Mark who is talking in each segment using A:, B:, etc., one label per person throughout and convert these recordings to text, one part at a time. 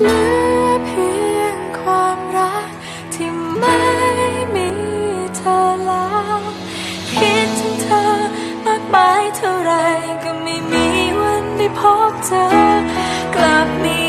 A: เหลือเพียงความรักที่ไม่มีเธอแล้ว คิดถึงเธอมากมายเท่าไรก็ไม่มีวันได้พบเธอกลับมี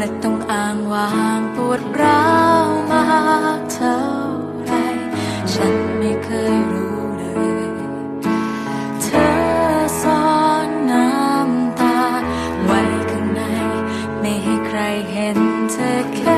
A: และต้องอ้างวางปวดร้าวมากเท่าไร ฉันไม่เคยรู้เลย เธอซ่อนน้ำตา ไว้ข้างใน ไม่ให้ใครเห็นเธอ